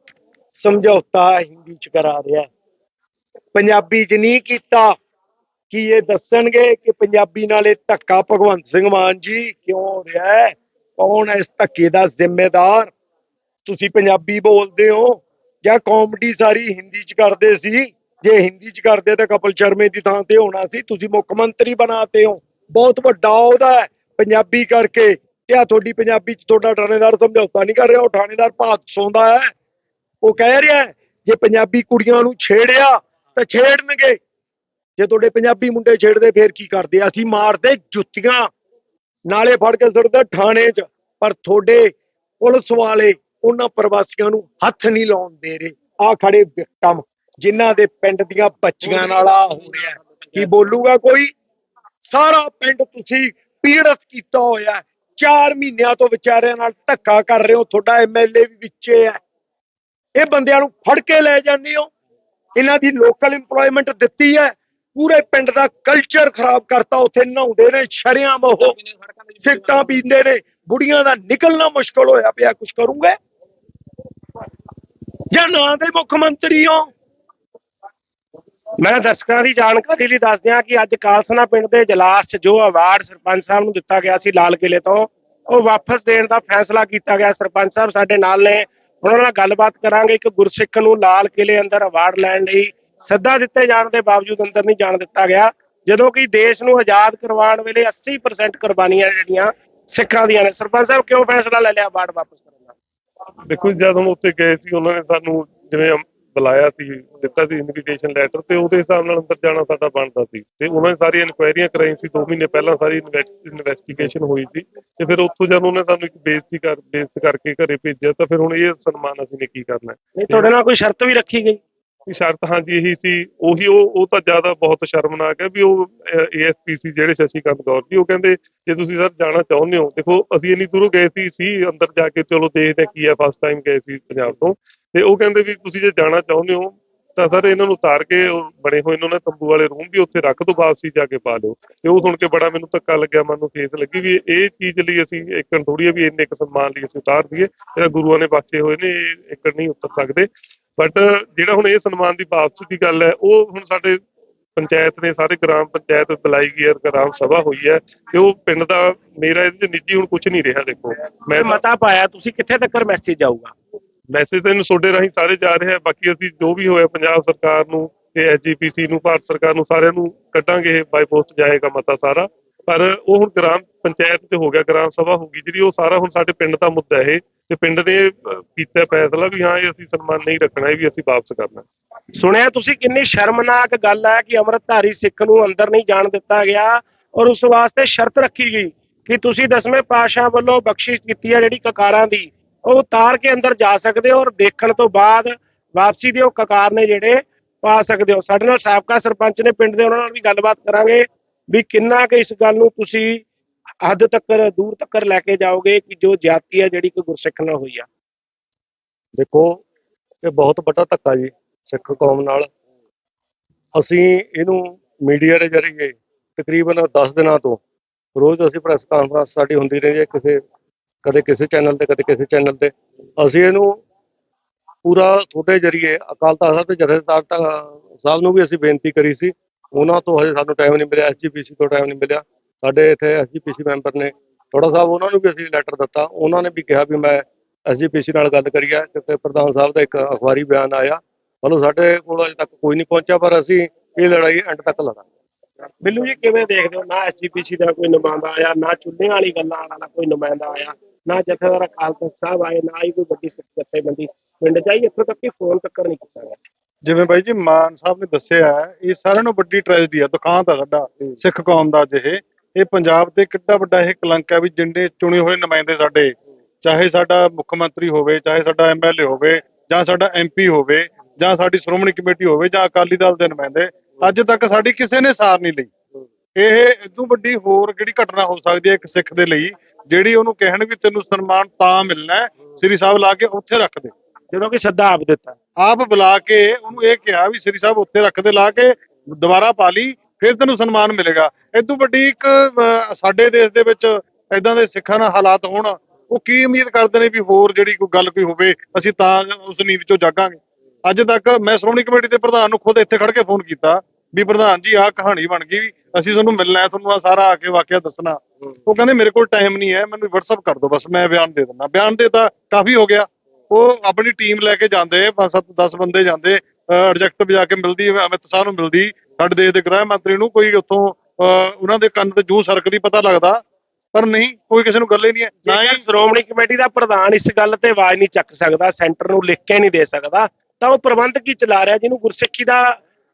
ਸਮਝੌਤਾ ਹਿੰਦੀ ਚ ਕਰਾ ਰਿਹਾ। ਪੰਜਾਬੀ ਚ ਨਹੀਂ ਕੀਤਾ, ਕਿ ਇਹ ਦੱਸਣਗੇ ਕਿ ਪੰਜਾਬੀ ਨਾਲ ਇਹ ਧੱਕਾ ਭਗਵੰਤ ਸਿੰਘ ਮਾਨ ਜੀ ਕਿਉਂ ਹੋ ਰਿਹਾ ਹੈ? ਕੌਣ ਹੈ ਇਸ ਧੱਕੇ ਦਾ ਜ਼ਿੰਮੇਦਾਰ? ਤੁਸੀਂ ਪੰਜਾਬੀ ਬੋਲਦੇ ਹੋ ਜਾਂ ਕਾਮੇਡੀ ਸਾਰੀ ਹਿੰਦੀ ਚ ਕਰਦੇ ਸੀ? ਜੇ ਹਿੰਦੀ ਚ ਕਰਦੇ ਤਾਂ ਕਪਲ ਸ਼ਰਮੇ ਦੀ ਥਾਂ ਤੇ ਹੋਣਾ ਸੀ, ਤੁਸੀਂ ਮੁੱਖ ਮੰਤਰੀ ਬਣਾਤੇ ਹੋ। ਬਹੁਤ ਵੱਡਾ ਉਹਦਾ ਪੰਜਾਬੀ ਕਰਕੇ ਤੇ ਆ ਤੁਹਾਡੀ ਪੰਜਾਬੀ ਚ ਤੁਹਾਡਾ ਥਾਣੇਦਾਰ ਸਮਝੌਤਾ ਨਹੀਂ ਕਰ ਰਿਹਾ, ਉਹ ਥਾਣੇਦਾਰ ਭਾਤ ਸੌਂਦਾ ਹੈ। ਉਹ ਕਹਿ ਰਿਹਾ ਜੇ ਪੰਜਾਬੀ ਕੁੜੀਆਂ ਨੂੰ ਛੇੜਿਆ ਤਾਂ ਛੇੜਨਗੇ। ਜੇ ਤੁਹਾਡੇ ਪੰਜਾਬੀ ਮੁੰਡੇ ਛੇੜਦੇ, ਫੇਰ ਕੀ ਕਰਦੇ? ਅਸੀਂ ਮਾਰਦੇ ਜੁੱਤੀਆਂ। ਨਾਲੇ ਫੜ ਕੇ ਸੁੱਟਦੇ ਥਾਣੇ 'ਚ, ਪਰ ਤੁਹਾਡੇ ਪੁਲਿਸ ਵਾਲੇ ਉਹਨਾਂ ਪ੍ਰਵਾਸੀਆਂ ਨੂੰ ਹੱਥ ਨਹੀਂ ਲਾਉਣ ਦੇ ਰਹੇ। ਆ ਖੜੇ ਵਿਕਟਮ ਜਿਨ੍ਹਾਂ ਦੇ ਪਿੰਡ ਦੀਆਂ ਬੱਚੀਆਂ ਨਾਲ ਆ ਹੋ ਰਿਹਾ। ਕੀ ਬੋਲੂਗਾ ਕੋਈ? ਸਾਰਾ ਪਿੰਡ ਤੁਸੀਂ ਪੀੜਤ ਕੀਤਾ ਹੋਇਆ ਹੈ। ਚਾਰ ਮਹੀਨਿਆਂ ਤੋਂ ਵਿਚਾਰਿਆਂ ਨਾਲ ਧੱਕਾ ਕਰ ਰਹੇ ਹੋ। ਤੁਹਾਡਾ ਐਮਐਲਏ ਵੀ ਵਿੱਚੇ ਹੈ। ਇਹ ਬੰਦਿਆਂ ਨੂੰ ਫੜ ਕੇ ਲੈ ਜਾਂਦੇ ਹੋ। ਇਹਨਾਂ ਦੀ ਲੋਕਲ ਏਮਪਲੋਇਮੈਂਟ ਦਿੱਤੀ ਹੈ। ਪੂਰੇ ਪਿੰਡ ਦਾ ਕਲਚਰ ਖਰਾਬ ਕਰਤਾ। ਉੱਥੇ ਨਹਾਉਂਦੇ ਨੇ ਸ਼ਰਿਆਮ ਉਹ ਸਿਗਟਾਂ ਪੀਂਦੇ ਨੇ। ਬੁੜੀਆਂ ਦਾ ਨਿਕਲਣਾ ਮੁਸ਼ਕਲ ਹੋਇਆ ਪਿਆ। ਕੁਝ ਕਰੂੰਗੇ? ਜਾਂ ਨਾਂ ਦੇ ਮੁੱਖ ਮੰਤਰੀ ਹੋ? ਮੈਂ ਦਰਸ਼ਕਾਂ ਦੀ ਜਾਣਕਾਰੀ ਲਈ ਦੱਸ ਦਿਆਂ ਕਿ ਅੱਜ ਕਾਲਸਨਾ ਪਿੰਡ ਦੇ ਜਲਾਸ 'ਚ ਜੋ ਅਵਾਰਡ ਸਰਪੰਚ ਸਾਹਿਬ ਨੂੰ ਦਿੱਤਾ ਗਿਆ ਸੀ ਲਾਲ ਕਿਲੇ ਤੋਂ, ਉਹ ਵਾਪਸ ਦੇਣ ਦਾ ਫੈਸਲਾ ਕੀਤਾ ਗਿਆ। ਸਰਪੰਚ ਸਾਹਿਬ ਸਾਡੇ ਨਾਲ ਨੇ। ਉਹਨਾਂ ਨਾਲ ਗੱਲਬਾਤ ਕਰਾਂਗੇ। ਇੱਕ ਗੁਰਸਿੱਖ ਨੂੰ ਲਾਲ ਕਿਲੇ ਅੰਦਰ ਅਵਾਰਡ ਲੈਣ ਲਈ ਸੱਦਾ ਦਿੱਤੇ ਜਾਣ ਦੇ ਬਾਵਜੂਦ ਅੰਦਰ ਨਹੀਂ ਜਾਣ ਦਿੱਤਾ ਗਿਆ। ਜਦੋਂ ਕਿ ਦੇਸ਼ ਨੂੰ ਆਜ਼ਾਦ ਕਰਵਾਉਣ ਵੇਲੇ 80% ਕੁਰਬਾਨੀਆਂ ਜਿਹੜੀਆਂ ਸਿੱਖਾਂ ਦੀਆਂ ਨੇ। ਸਰਪੰਚ ਸਾਹਿਬ, ਕਿਉਂ ਫੈਸਲਾ ਲੈ ਲਿਆ ਅਵਾਰਡ ਵਾਪਸ ਕਰਨ ਦਾ? ਦੇਖੋ ਜਦ ਹੁਣ ਉੱਥੇ ਗਏ ਸੀ, ਉਹਨਾਂ ਨੇ ਸਾਨੂੰ ਜਿਵੇਂ ਬੁਲਾਇਆ ਸੀ ਦਿੱਤਾ ਸੀ ਇਨਵੀਟੇਸ਼ਨ ਲੈਟਰ ਤੇ ਉਹਦੇ ਹਿਸਾਬ ਨਾਲ ਅੰਦਰ ਜਾਣਾ ਸਾਡਾ ਬਣਦਾ ਸੀ। ਤੇ ਉਹਨਾਂ ਨੇ ਸਾਰੀ ਇਨਕੁਆਇਰੀਆਂ ਕਰਾਈ ਸੀ 2 ਮਹੀਨੇ ਪਹਿਲਾਂ ਸਾਰੀ ਇਨਵੈਸਟੀਗੇਸ਼ਨ ਹੋਈ ਸੀ। ਤੇ ਫਿਰ ਉੱਥੋਂ ਜਦ ਉਹਨੇ ਸਾਨੂੰ ਇੱਕ ਬੇਇੱਜ਼ਤੀ ਕਰ ਬੇਇੱਜ਼ਤ ਕਰਕੇ ਘਰੇ ਭੇਜਿਆ ਤਾਂ ਫਿਰ ਹੁਣ ਇਹ ਸਨਮਾਨ ਅਸੀਂ ਨੇ ਕੀ ਕਰਨਾ। ਹੈ ਨਹੀਂ ਤੁਹਾਡੇ ਨਾਲ ਕੋਈ ਸ਼ਰਤ ਵੀ ਰੱਖੀ ਗਈ? ਵੀ ਸ਼ਰਤ ਹਾਂਜੀ ਇਹੀ ਸੀ ਉਹੀ ਉਹ ਉਹ ਤਾਂ ਜ਼ਿਆਦਾ ਬਹੁਤ ਸ਼ਰਮਨਾਕ ਹੈ ਵੀ ਉਹ ਏਐਸਪੀਸੀ ਜਿਹੜੇ ਸ਼ਸ਼ੀਕਾਂਤ ਗੌਰ ਜੀ ਉਹ ਕਹਿੰਦੇ ਜੇ ਤੁਸੀਂ ਸਰ ਜਾਣਾ ਚਾਹੁੰਦੇ ਹੋ ਦੇਖੋ ਅਸੀਂ ਇੰਨੀ ਦੂਰੋਂ ਗਏ ਸੀ ਸੀ ਅੰਦਰ ਜਾ ਕੇ ਚਲੋ ਦੇਖਦੇ ਕੀ ਹੈ ਫਸਟ ਟਾਈਮ ਗਏ ਸੀ ਪੰਜਾਬ ਤੋਂ। ਤੇ ਉਹ ਕਹਿੰਦੇ ਵੀ ਤੁਸੀਂ ਜੇ ਜਾਣਾ ਚਾਹੁੰਦੇ ਹੋ, ਤਾਂ ਸਰ ਇਹਨਾਂ ਨੂੰ ਉਤਾਰ ਕੇ ਬਣੇ ਹੋਏ ਇਹਨਾਂ ਨੇ ਤੰਬੂ ਵਾਲੇ ਰੂਮ ਵੀ ਉੱਥੇ ਰੱਖ ਦੋ ਵਾਪਸੀ ਜਾ ਕੇ ਪਾ ਲਿਓ। ਤੇ ਉਹ ਸੁਣ ਕੇ ਬੜਾ ਮੈਨੂੰ ਧੱਕਾ ਲੱਗਿਆ, ਮਨ ਨੂੰ ਫੇਸ ਲੱਗੀ ਵੀ ਇਹ ਚੀਜ਼ ਲਈ ਅਸੀਂ ਇੱਕ ਥੋੜੀ ਹੈ ਵੀ ਇੰਨੇ ਕੁ ਸਨਮਾਨ ਲਈ ਅਸੀਂ ਉਤਾਰ ਦਈਏ, ਜਿਹੜਾ ਗੁਰੂਆਂ ਨੇ ਬਖਸ਼ੇ ਹੋਏ ਨੇ, ਇਹ ਨਹੀਂ ਉਤਰ ਸਕਦੇ। ਬਟ ਜਿਹੜਾ ਹੁਣ ਇਹ ਸਨਮਾਨ ਦੀ ਵਾਪਸੀ ਦੀ ਗੱਲ ਹੈ, ਉਹ ਹੁਣ ਸਾਡੇ ਪੰਚਾਇਤ ਨੇ, ਸਾਰੇ ਗ੍ਰਾਮ ਪੰਚਾਇਤ, ਬੁਲਾਈ ਗਈ ਹੈ ਗ੍ਰਾਮ ਸਭਾ ਹੋਈ ਹੈ, ਤੇ ਉਹ ਪਿੰਡ ਦਾ ਮੇਰਾ ਇਹਦੇ ਚ ਨਿੱਜੀ ਹੁਣ ਕੁਝ ਨਹੀਂ ਰਿਹਾ, ਦੇਖੋ। ਮੈਂ ਤੇ ਮਤਾ ਪਾਇਆ, ਤੁਸੀਂ ਕਿੱਥੇ ਤੱਕ ਮੈਸੇਜ ਜਾਊਗਾ ਮੈਸੇਜ ਤਾਂ ਇਹਨੂੰ ਤੁਹਾਡੇ ਰਾਹੀਂ ਸਾਰੇ ਜਾ ਰਿਹਾ ਆ, ਬਾਕੀ ਅਸੀਂ ਜੋ ਵੀ ਹੋਇਆ ਪੰਜਾਬ ਸਰਕਾਰ ਨੂੰ ਤੇ ਐਸਜੀਪੀਸੀ ਨੂੰ, ਭਾਰਤ ਸਰਕਾਰ ਨੂੰ ਸਾਰਿਆਂ ਨੂੰ ਕੱਢਾਂਗੇ ਇਹ ਬਾਈ ਪੋਸਟ ਜਾਏਗਾ ਮਤਾ ਸਾਰਾ। ਪਰ ਉਹ ਹੁਣ ਗ੍ਰਾਮ ਪੰਚਾਇਤ ਤੇ ਹੋ ਗਿਆ, ਗ੍ਰਾਮ ਸਭਾ ਹੋ ਗਈ, ਜਿਹੜੀ ਉਹ ਸਾਰਾ ਹੁਣ ਸਾਡੇ ਪਿੰਡ ਦਾ ਮੁੱਦਾ ਇਹ, ਤੇ ਪਿੰਡ ਨੇ ਕੀਤਾ ਫੈਸਲਾ ਵੀ ਹਾਂ, ਇਹ ਅਸੀਂ ਸਨਮਾਨ ਨਹੀਂ ਰੱਖਣਾ, ਇਹ ਵੀ ਅਸੀਂ ਵਾਪਸ ਕਰਨਾ। ਸੁਣਿਆ ਤੁਸੀਂ ਕਿੰਨੀ ਸ਼ਰਮਨਾਕ ਗੱਲ ਹੈ ਕਿ ਅੰਮ੍ਰਿਤਧਾਰੀ ਸਿੱਖ ਨੂੰ ਅੰਦਰ ਨਹੀਂ ਜਾਣ ਦਿੱਤਾ ਗਿਆ ਔਰ ਉਸ ਵਾਸਤੇ ਸ਼ਰਤ ਰੱਖੀ ਗਈ ਕਿ ਤੁਸੀਂ ਦਸਵੇਂ ਪਾਤਸ਼ਾਹ ਵੱਲੋਂ ਬਖਸ਼ਿਸ਼ ਕੀਤੀ ਹੈ ਜਿਹੜੀ ਕਕਾਰਾਂ ਦੀ। ਉਹ ਉਤਾਰ ਕੇ ਅੰਦਰ ਜਾ ਸਕਦੇ ਹੋ ਔਰ ਦੇਖਣ ਤੋਂ ਬਾਅਦ ਵਾਪਸੀ ਦੇ ਉਹ ਕਕਾਰ ਨੇ ਜਿਹੜੇ ਪਾ ਸਕਦੇ ਹੋ। ਸਾਡੇ ਨਾਲ ਸਾਬਕਾ ਸਰਪੰਚ ਨੇ ਪਿੰਡ ਦੇ, ਉਹਨਾਂ ਨਾਲ ਵੀ ਗੱਲਬਾਤ ਕਰਾਂਗੇ ਵੀ ਕਿੰਨਾ ਕਿ ਇਸ ਗੱਲ ਨੂੰ ਤੁਸੀਂ ਹੱਦ ਤੱਕ ਦੂਰ ਤੱਕ ਲੈ ਕੇ ਜਾਓਗੇ ਕਿ ਜੋ ਜਾਤੀ ਹੈ ਜਿਹੜੀ ਕਿ ਗੁਰਸਿੱਖ ਨਾਲ ਹੋਈ ਆ। ਦੇਖੋ, ਇਹ ਬਹੁਤ ਵੱਡਾ ਧੱਕਾ ਜੀ, ਸਿੱਖ ਕੌਮ ਨਾਲ। ਅਸੀਂ ਇਹਨੂੰ ਮੀਡੀਆ ਦੇ ਜ਼ਰੀਏ ਤਕਰੀਬਨ 10 ਦਿਨਾਂ ਤੋਂ ਰੋਜ਼ ਅਸੀਂ ਪ੍ਰੈਸ ਕਾਨਫਰੰਸ ਸਾਡੀ ਹੁੰਦੀ ਰਹੀ ਹੈ, ਕਿਸੇ ਕਦੇ ਕਿਸੇ ਚੈਨਲ ਤੇ, ਕਦੇ ਕਿਸੇ ਚੈਨਲ ਤੇ। ਅਸੀਂ ਇਹਨੂੰ ਪੂਰਾ ਤੁਹਾਡੇ ਜ਼ਰੀਏ, ਅਕਾਲ ਤਖਤ ਸਾਹਿਬ ਤੇ ਜਥੇਦਾਰ ਸਾਹਿਬ ਨੂੰ ਵੀ ਅਸੀਂ ਬੇਨਤੀ ਕਰੀ ਸੀ। ਉਹਨਾਂ ਤੋਂ ਹਜੇ ਸਾਨੂੰ ਟਾਈਮ ਨਹੀਂ ਮਿਲਿਆ ਐਸਜੀਪੀਸੀ ਤੋਂ ਟਾਈਮ ਨਹੀਂ ਮਿਲਿਆ। ਸਾਡੇ ਇੱਥੇ ਐਸਜੀਪੀਸੀ ਮੈਂਬਰ ਨੇ ਥੋੜਾ ਸਾਹਿਬ, ਉਹਨਾਂ ਨੂੰ ਵੀ ਅਸੀਂ ਲੈਟਰ ਦਿੱਤਾ। ਉਹਨਾਂ ਨੇ ਵੀ ਕਿਹਾ ਵੀ ਮੈਂ ਐਸਜੀਪੀਸੀ ਨਾਲ ਗੱਲ ਕਰੀ ਹੈ ਤੇ ਪ੍ਰਧਾਨ ਸਾਹਿਬ ਦਾ ਇੱਕ ਅਖਬਾਰੀ ਬਿਆਨ ਆਇਆ। ਮਤਲਬ ਸਾਡੇ ਕੋਲ ਅਜੇ ਤੱਕ ਕੋਈ ਨਹੀਂ ਪਹੁੰਚਿਆ, ਪਰ ਅਸੀਂ ਇਹ ਲੜਾਈ ਐਂਡ ਤੱਕ ਲੜਾਂਗੇ। ਬਿੱਲੂ ਜੀ ਕਿਵੇਂ ਦੇਖਦੇ ਹੋ? ਨਾ ਐਸਜੀਪੀਸੀ ਦਾ ਕੋਈ ਨੁਮਾਇੰਦਾ ਆਇਆ, ਨਾ ਚੁੱਲ੍ਹੇ ਵਾਲੀ ਗੱਲਾਂ ਵਾਲਾ ਕੋਈ ਨੁਮਾਇੰਦਾ ਆਇਆ। ਨਾ ਜਥੇਦਾਰ ਅਕਾਲ ਤਖਤ ਸਾਹਿਬ ਆਏ ਨਾ ਹੀ ਕੋਈ ਵੱਡੀ ਸਿੱਖ ਜਥੇਬੰਦੀ। ਪਿੰਡ ਚਾਹੀ ਇੱਥੋਂ ਤੱਕ ਕਿ ਫੋਨ ਤੱਕ ਨਹੀਂ ਕੀਤਾ ਗਿਆ। ਜਿਵੇਂ ਬਾਈ ਜੀ ਮਾਨ ਸਾਹਿਬ ਨੇ ਦੱਸਿਆ ਇਹ ਸਾਰਿਆਂ ਨੂੰ ਵੱਡੀ ਟ੍ਰੈਜਡੀ ਹੈ ਦੁਖਾਂਤ ਹੈ ਸਾਡਾ ਸਿੱਖ ਕੌਮ ਦਾ ਅੱਜ ਇਹ। ਇਹ ਪੰਜਾਬ ਤੇ ਕਿੱਡਾ ਵੱਡਾ ਇਹ ਕਲੰਕ ਹੈ ਵੀ ਜਿੰਨੇ ਚੁਣੇ ਹੋਏ ਨੁਮਾਇੰਦੇ ਸਾਡੇ ਚਾਹੇ ਸਾਡਾ ਮੁੱਖ ਮੰਤਰੀ ਹੋਵੇ ਚਾਹੇ ਸਾਡਾ ਐਮਐਲਏ ਹੋਵੇ ਜਾਂ ਸਾਡਾ ਐਮਪੀ ਹੋਵੇ ਜਾਂ ਸਾਡੀ ਸ਼੍ਰੋਮਣੀ ਕਮੇਟੀ ਹੋਵੇ ਜਾਂ ਅਕਾਲੀ ਦਲ ਦੇ ਨੁਮਾਇੰਦੇ ਅੱਜ ਤੱਕ ਸਾਡੀ ਕਿਸੇ ਨੇ ਸਾਰ ਨਹੀਂ ਲਈ। ਇਹ ਇਦੋਂ ਵੱਡੀ ਹੋਰ ਕਿਹੜੀ ਘਟਨਾ ਹੋ ਸਕਦੀ ਹੈ ਇੱਕ ਸਿੱਖ ਦੇ ਲਈ? ਜਿਹੜੀ ਉਹਨੂੰ ਕਹਿਣ ਵੀ ਤੈਨੂੰ ਸਨਮਾਨ ਤਾਂ ਮਿਲਣਾ ਹੈ ਸ੍ਰੀ ਸਾਹਿਬ ਲਾ ਕੇ ਉੱਥੇ ਰੱਖ ਦੇ। ਜਦੋਂ ਕਿ ਸੱਦਾ ਆਪ ਦਿੱਤਾ। ਆਪ ਬੁਲਾ ਕੇ ਉਹਨੂੰ ਇਹ ਕਿਹਾ ਵੀ ਸ੍ਰੀ ਸਾਹਿਬ ਉੱਥੇ ਰੱਖ ਦੇ ਲਾ ਕੇ ਦੁਬਾਰਾ ਪਾ ਲਈ ਫਿਰ ਤੈਨੂੰ ਸਨਮਾਨ ਮਿਲੇਗਾ। ਇਦੋਂ ਵੱਡੀ ਇੱਕ ਅਹ, ਸਾਡੇ ਦੇਸ਼ ਦੇ ਵਿੱਚ ਇਦਾਂ ਦੇ ਸਿੱਖਾਂ ਨਾਲ ਹਾਲਾਤ ਹੋਣ ਉਹ ਕੀ ਉਮੀਦ ਕਰਦੇ ਨੇ ਵੀ ਹੋਰ ਜਿਹੜੀ ਕੋਈ ਗੱਲ ਕੋਈ ਹੋਵੇ ਅਸੀਂ ਤਾਂ ਉਸ ਨੀਂਦ ਚੋਂ ਜਾਗਾਂਗੇ। ਅੱਜ ਤੱਕ ਮੈਂ ਸ਼੍ਰੋਮਣੀ ਕਮੇਟੀ ਦੇ ਪ੍ਰਧਾਨ ਨੂੰ ਖੁਦ ਇੱਥੇ ਖੜ ਕੇ ਫੋਨ ਕੀਤਾ ਵੀ ਪ੍ਰਧਾਨ ਜੀ ਆਹ ਕਹਾਣੀ ਬਣ ਗਈ ਅਸੀਂ ਤੁਹਾਨੂੰ ਮਿਲਣਾ ਹੈ ਤੁਹਾਨੂੰ ਆ ਸਾਰਾ ਆ ਕੇ ਵਾਕਿਆ ਦੱਸਣਾ। ਉਹ ਕਹਿੰਦੇ ਮੇਰੇ ਕੋਲ ਟਾਈਮ ਨਹੀਂ ਹੈ ਮੈਨੂੰ WhatsApp ਕਰ ਦਿਓ ਬਸ ਮੈਂ ਬਿਆਨ ਦੇ ਦਿੰਦਾ। ਬਿਆਨ ਦੇਤਾ ਕਾਫੀ ਹੋ ਗਿਆ। ਉਹ ਆਪਣੀ ਟੀਮ ਲੈ ਕੇ ਜਾਂਦੇ ਪੰਜ ਸੱਤ 10 ਬੰਦੇ ਜਾਂਦੇ ਐਡਜੈਕਟ ਵਜਾ ਕੇ ਮਿਲਦੀ ਅਮਿਤ ਸ਼ਾਹ ਨੂੰ ਮਿਲਦੀ ਸਾਡੇ ਦੇਸ਼ ਦੇ ਗ੍ਰਹਿ ਮੰਤਰੀ ਨੂੰ ਕੋਈ ਉੱਥੋਂ ਉਹਨਾਂ ਦੇ ਕੰਨ ਤੇ ਜੂ ਸਰਕਦੀ ਪਤਾ ਲੱਗਦਾ। ਪਰ ਨਹੀਂ ਕੋਈ ਕਿਸੇ ਨੂੰ ਗੱਲ ਹੀ ਨਹੀਂ ਹੈ। ਨਾ ਹੀ ਸ਼੍ਰੋਮਣੀ ਕਮੇਟੀ ਦਾ ਪ੍ਰਧਾਨ ਇਸ ਗੱਲ ਤੇ ਆਵਾਜ਼ ਨਹੀਂ ਚੱਕ ਸਕਦਾ ਸੈਂਟਰ ਨੂੰ ਲਿਖ ਕੇ ਨਹੀਂ ਦੇ ਸਕਦਾ ਤਾਂ ਉਹ ਪ੍ਰਬੰਧਕ ਹੀ ਚਲਾ ਰਿਹਾ ਜਿਹਨੂੰ ਗੁਰਸਿੱਖੀ ਦਾ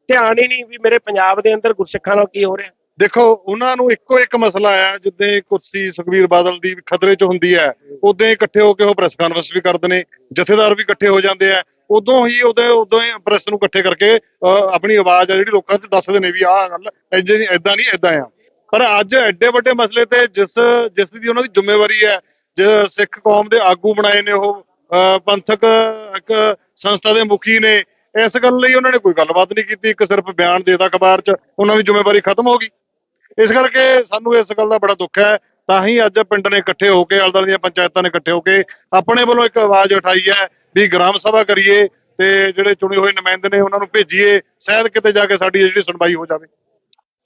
ਧਿਆਨ ਹੀ ਨਹੀਂ ਵੀ ਮੇਰੇ ਪੰਜਾਬ ਦੇ ਅੰਦਰ ਗੁਰਸਿੱਖਾਂ ਨਾਲ ਕੀ ਹੋ ਰਿਹਾ। ਦੇਖੋ ਉਹਨਾਂ ਨੂੰ ਇੱਕੋ ਇੱਕ ਮਸਲਾ ਆ ਜਿੱਦਾਂ ਕੁਰਸੀ ਸੁਖਬੀਰ ਬਾਦਲ ਦੀ ਖਤਰੇ 'ਚ ਹੁੰਦੀ ਹੈ ਉਦੋਂ ਇਕੱਠੇ ਹੋ ਕੇ ਉਹ ਪ੍ਰੈਸ ਕਾਨਫਰੰਸ ਵੀ ਕਰਦੇ ਨੇ ਜਥੇਦਾਰ ਵੀ ਇਕੱਠੇ ਹੋ ਜਾਂਦੇ ਆ ਉਦੋਂ ਹੀ ਉਹਦੇ ਉਦੋਂ ਹੀ ਪ੍ਰੈਸ ਨੂੰ ਇਕੱਠੇ ਕਰਕੇ ਅਹ, ਆਪਣੀ ਆਵਾਜ਼ ਆ ਜਿਹੜੀ ਲੋਕਾਂ 'ਚ ਦੱਸਦੇ ਨੇ ਵੀ ਆਹ ਗੱਲ ਐਦਾਂ ਨਹੀਂ ਐਦਾਂ ਨਹੀਂ ਐਦਾਂ ਆ। ਪਰ ਅੱਜ ਐਡੇ ਵੱਡੇ ਮਸਲੇ ਤੇ ਜਿਸ ਜਿਸ ਦੀ ਉਹਨਾਂ ਦੀ ਜ਼ਿੰਮੇਵਾਰੀ ਹੈ ਜੇ ਸਿੱਖ ਕੌਮ ਦੇ ਆਗੂ ਬਣਾਏ ਨੇ ਉਹ ਅਹ, ਪੰਥਕ ਇੱਕ ਸੰਸਥਾ ਦੇ ਮੁਖੀ ਨੇ ਇਸ ਗੱਲ ਲਈ ਉਹਨਾਂ ਨੇ ਕੋਈ ਗੱਲਬਾਤ ਨਹੀਂ ਕੀਤੀ ਇੱਕ ਸਿਰਫ ਬਿਆਨ ਦੇਤਾ ਅਖਬਾਰ 'ਚ ਉਹਨਾਂ ਦੀ ਜ਼ਿੰਮੇਵਾਰੀ ਖਤਮ ਹੋ ਗਈ। ਇਸ ਕਰਕੇ ਸਾਨੂੰ ਇਸ ਗੱਲ ਦਾ ਬੜਾ ਦੁੱਖ ਹੈ। ਤਾਂ ਹੀ ਅੱਜ ਪਿੰਡ ਨੇ ਇਕੱਠੇ ਹੋ ਕੇ ਆਲਦਾਲ ਦੀਆਂ ਪੰਚਾਇਤਾਂ ਨੇ ਇਕੱਠੇ ਹੋ ਕੇ ਆਪਣੇ ਵੱਲੋਂ ਇੱਕ ਆਵਾਜ਼ ਉਠਾਈ ਹੈ ਵੀ ਗ੍ਰਾਮ ਸਭਾ ਕਰੀਏ ਤੇ ਜਿਹੜੇ ਚੁਣੇ ਹੋਏ ਨੁਮਾਇੰਦੇ ਨੇ ਉਹਨਾਂ ਨੂੰ ਭੇਜੀਏ, ਸ਼ਾਇਦ ਕਿਤੇ ਜਾ ਕੇ ਸਾਡੀ ਜਿਹੜੀ ਸੁਣਵਾਈ ਹੋ ਜਾਵੇ।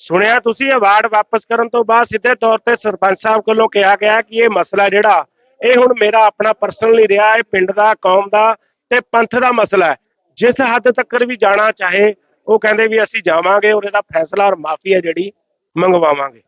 ਸੁਣਿਆ ਤੁਸੀਂ ਅਵਾਰਡ ਵਾਪਸ ਕਰਨ ਤੋਂ ਬਾਅਦ ਸਿੱਧੇ ਤੌਰ ਤੇ ਸਰਪੰਚ ਸਾਹਿਬ ਕੋਲੋਂ ਕਿਹਾ ਗਿਆ ਕਿ ਇਹ ਮਸਲਾ ਜਿਹੜਾ, ਇਹ ਹੁਣ ਮੇਰਾ ਆਪਣਾ ਪਰਸਨਲ ਨਹੀਂ ਰਿਹਾ, ਇਹ ਪਿੰਡ ਦਾ, ਕੌਮ ਦਾ ਤੇ ਪੰਥ ਦਾ ਮਸਲਾ ਹੈ। ਜਿਸ ਹੱਦ ਤੱਕ ਵੀ ਜਾਣਾ ਚਾਹੇ, ਉਹ ਕਹਿੰਦੇ ਵੀ ਅਸੀਂ ਜਾਵਾਂਗੇ ਔਰ ਇਹਦਾ ਫੈਸਲਾ ਔਰ ਮਾਫੀ ਹੈ ਜਿਹੜੀ। ਮੰਗਵਾਵਾਂਗੇ।